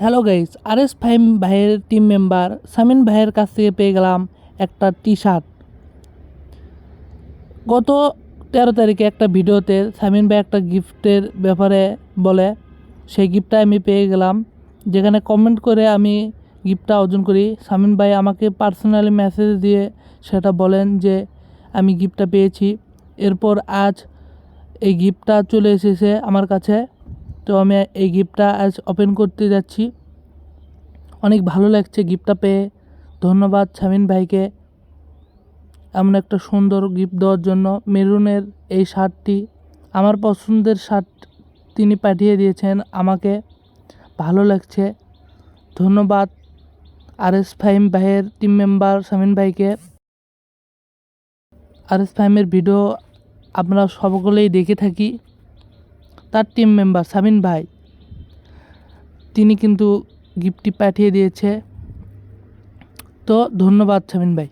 Hello guys R S Fahim ভাইয়ের team member Samin ভাইয়ের কাছ থেকে পেয়ে গেলাম একটা টি শার্ট গত তেরো তারিখে একটা ভিডিওতে সামিন ভাই একটা গিফটের ব্যাপারে বলে, সেই গিফটটা আমি পেয়ে গেলাম। যেখানে কমেন্ট করে আমি গিফটটা অর্জন করি। সামিন ভাই আমাকে পার্সোনালি মেসেজ দিয়ে সেটা বলেন যে, আমি গিফটটা পেয়েছি। এরপর আজ এই গিফটটা চলে এসেছে আমার কাছে। তো আমি এই গিফটটা আজ ওপেন করতে যাচ্ছি। অনেক ভালো লাগছে গিফটটা পেয়ে। ধন্যবাদ শামিন ভাইকে। এমন একটা সুন্দর গিফট দেওয়ার জন্য মেরুনের এই শার্টটি, আমার পছন্দের শার্ট তিনি পাঠিয়ে দিয়েছেন আমাকে। ভালো লাগছে। ধন্যবাদ আর এস ফাইম ভাইয়ের টিম মেম্বার শামিন ভাইকে। আর এস ফাইমের ভিডিও আমরা সকলেই দেখে থাকি। তার টিম মেম্বার সাবিন ভাই। তিনি কিন্তু গিফটটি পাঠিয়ে দিয়েছে। তো ধন্যবাদ সাবিন ভাই।